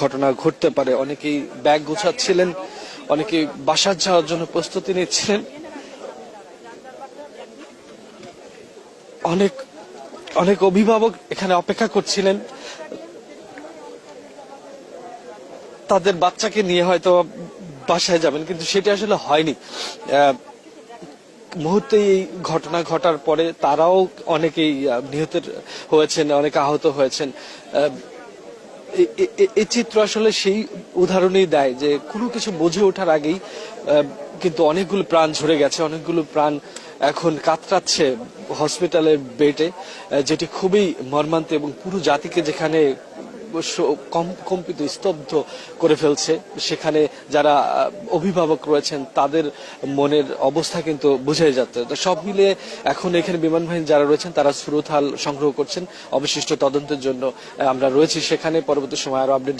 ঘটনা ঘটতে পারে। অনেকেই ব্যাগ গুছাচ্ছিলেন, অনেকেই বাসার যাওয়ার জন্য প্রস্তুতি নিচ্ছিলেন। অনেক অনেক অভিভাবক এখানে অপেক্ষা করছিলেন। তাদের বাচ্চাকে নিয়ে হয়তো বাসায় যাবেন, কিন্তু সেটা আসলে হয়নি। মুহূর্তে এই ঘটনা ঘটার পরে তারাও অনেকেই নিহতের হয়েছেন, অনেক আহত হয়েছেন। এই চিত্র আসলে সেই উদাহরণেই দেয় যে কোনো কিছু বুঝে ওঠার আগেই কিন্তু অনেকগুলো প্রাণ ঝরে গেছে, অনেকগুলো প্রাণ এখন কাতরাচ্ছে হসপিটালের বেডে যেটি খুবই মর্মান্তে এবং পুরো জাতিকে যেখানে কম্পিত, স্তব্ধ করে ফেলছে। সেখানে যারা অভিভাবক রয়েছেন, তাদের মনের অবস্থা কিন্তু বুঝে যাচ্ছে। তো সব মিলিয়ে এখন এখানে বিমান বাহিনী যারা রয়েছেন, তারা সুরথাল সংগ্রহ করছেন। অবশিষ্ট তদন্তের জন্য আমরা রয়েছি সেখানে। পরবর্তী সময় আরও আপডেট